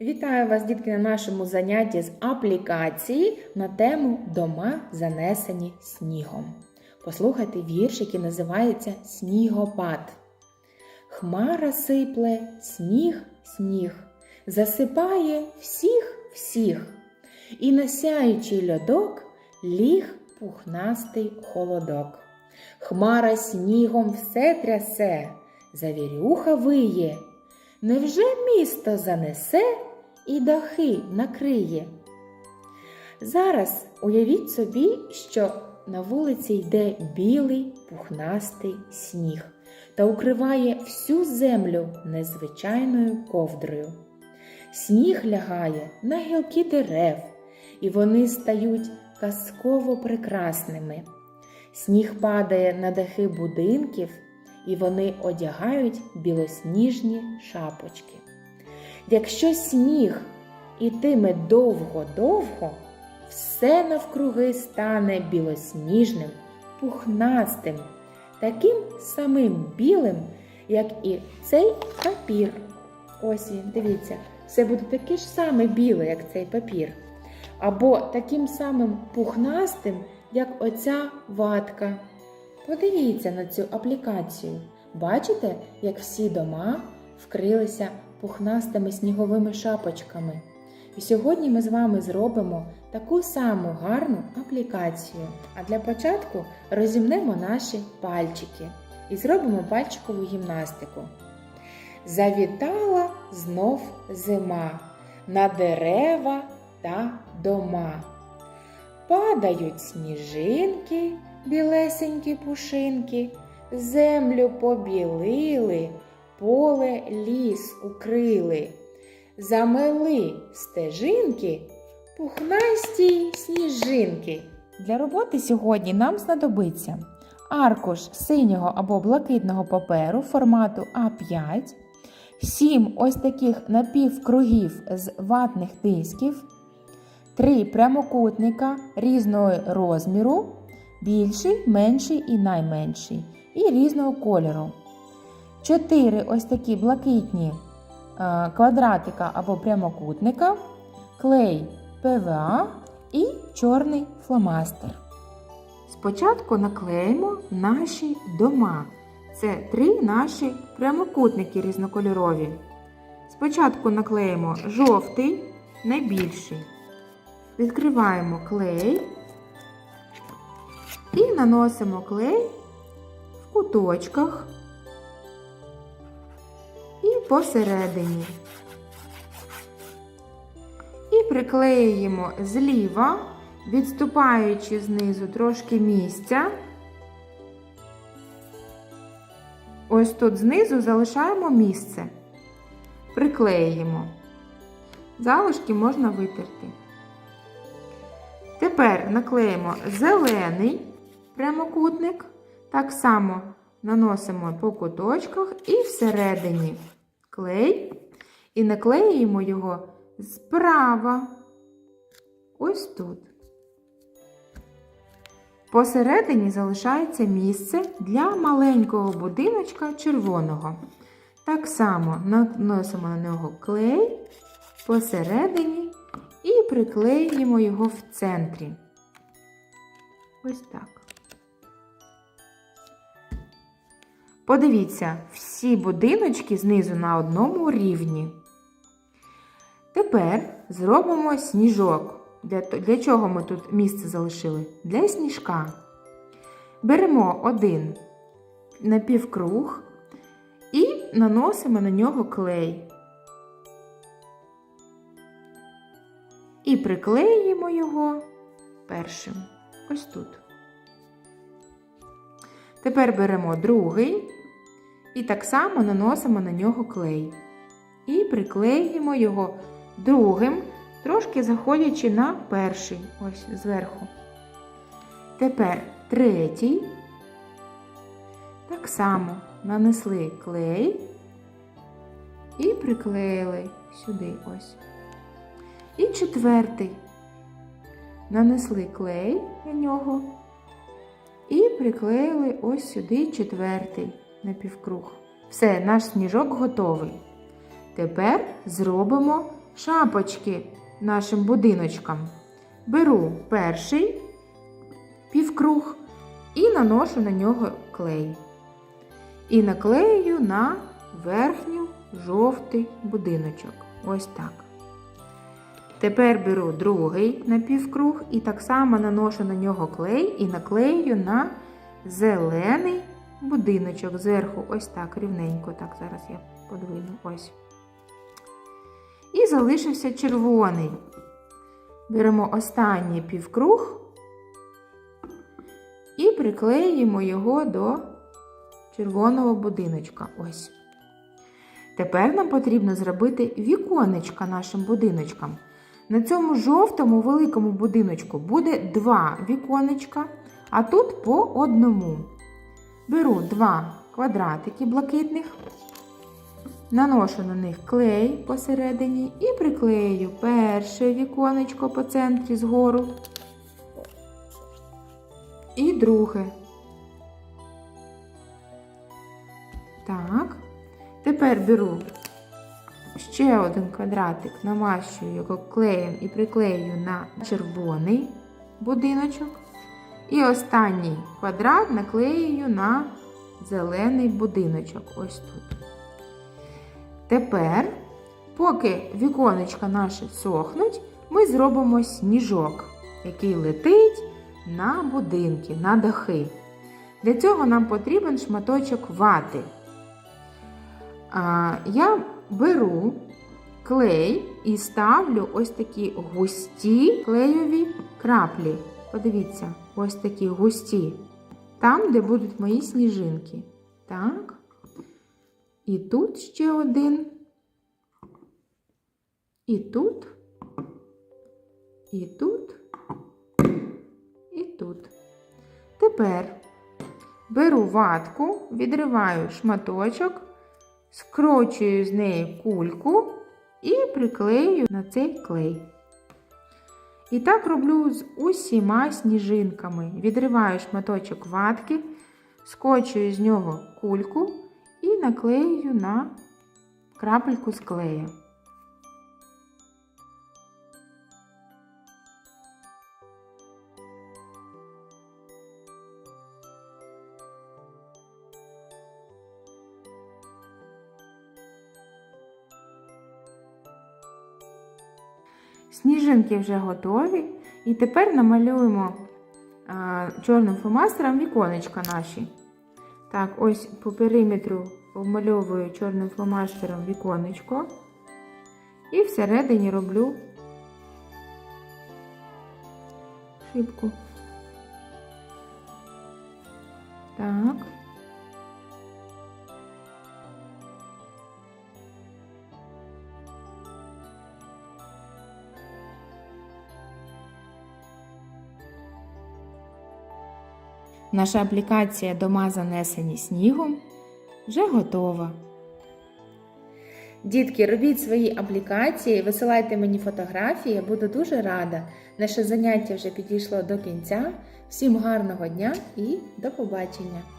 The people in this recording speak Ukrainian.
Вітаю вас, дітки, на нашому занятті з аплікації на тему Дома занесені снігом. Послухайте вірш, який називається Снігопад. Хмара сипле, сніг, сніг, засипає всіх, всіх, і на сяючий льодок ліг пухнастий холодок. Хмара снігом все трясе, завірюха виє. Невже місто занесе і дахи накриє? Зараз уявіть собі, що на вулиці йде білий пухнастий сніг та укриває всю землю незвичайною ковдрою. Сніг лягає на гілки дерев, і вони стають казково прекрасними. Сніг падає на дахи будинків, і вони одягають білосніжні шапочки. Якщо сніг ітиме довго-довго, все навкруги стане білосніжним, пухнастим, таким самим білим, як і цей папір. Ось він, дивіться, все буде таке ж саме біле, як цей папір. Або таким самим пухнастим, як оця ватка. Подивіться на цю аплікацію. Бачите, як всі дома вкрилися пухнастими сніговими шапочками. І сьогодні ми з вами зробимо таку саму гарну аплікацію. А для початку розімнемо наші пальчики і зробимо пальчикову гімнастику. Завітала знов зима на дерева та дома. Падають сніжинки, білесенькі пушинки, землю побілили, поле ліс укрили, замели стежинки, пухнасті сніжинки. Для роботи сьогодні нам знадобиться аркуш синього або блакитного паперу формату А5, 7 ось таких напівкругів з ватних дисків, 3 прямокутника різного розміру, більший, менший і найменший, і різного кольору. 4 ось такі блакитні е, квадратика або прямокутника, клей ПВА і чорний фломастер. Спочатку наклеїмо наші дома. Це три наші прямокутники різнокольорові. Спочатку наклеїмо жовтий, найбільший. Відкриваємо клей і наносимо клей в куточках посередині. І приклеюємо зліва, відступаючи знизу трошки місця. Ось тут знизу залишаємо місце. Приклеїмо. Залишки можна витерти. Тепер наклеїмо зелений прямокутник. Так само наносимо по куточках і всередині клей. І наклеюємо його справа. Ось тут. Посередині залишається місце для маленького будиночка червоного. Так само наносимо на нього клей посередині і приклеюємо його в центрі. Ось так. Подивіться, всі будиночки знизу на одному рівні. Тепер зробимо сніжок. Для, для чого ми тут місце залишили? Для сніжка. Беремо один напівкруг і наносимо на нього клей. І приклеїмо його першим. Ось тут. Тепер беремо другий і так само наносимо на нього клей. І приклеїмо його другим, трошки заходячи на перший, ось зверху. Тепер третій. Так само нанесли клей і приклеїли сюди ось. І четвертий. Нанесли клей на нього і приклеїли ось сюди четвертий напівкруг. Все, наш сніжок готовий. Тепер зробимо шапочки нашим будиночкам. Беру перший півкруг і наношу на нього клей. І наклею на верхню жовтий будиночок. Ось так. Тепер беру другий напівкруг і так само наношу на нього клей і наклею на зелений будиночок зверху. Ось так, рівненько. Так, зараз я подвину. Ось. І залишився червоний. Беремо останній півкруг і приклеїмо його до червоного будиночка. Ось. Тепер нам потрібно зробити віконечка нашим будиночкам. На цьому жовтому великому будиночку буде два віконечка, а тут по одному. Беру два квадратики блакитних, наношу на них клей посередині і приклею перше віконечко по центрі згору і друге. Так. Тепер беру ще один квадратик, намащую його клеєм і приклею на червоний будиночок. І останній квадрат наклею на зелений будиночок. Ось тут. Тепер, поки віконечка наші сохнуть, ми зробимо сніжок, який летить на будинки, на дахи. Для цього нам потрібен шматочок вати. А, Я беру клей і ставлю ось такі густі клейові краплі. Подивіться, ось такі густі. Там, де будуть мої сніжинки. Так. І тут ще один. І тут. І тут. І тут. Тепер беру ватку, відриваю шматочок скрочую з неї кульку і приклею на цей клей. І так роблю з усіма сніжинками. Відриваю шматочок ватки, скочую з нього кульку і наклею на крапельку з клея. Сніжинки вже готові. І тепер намалюємо а, чорним фломастером віконечка наші. Так, ось по периметру обмальовую чорним фломастером віконечко. І всередині роблю шибку. Так. Наша аплікація дома занесені снігом вже готова. Дітки, робіть свої аплікації, висилайте мені фотографії, я буду дуже рада. Наше заняття вже підійшло до кінця. Всім гарного дня і до побачення!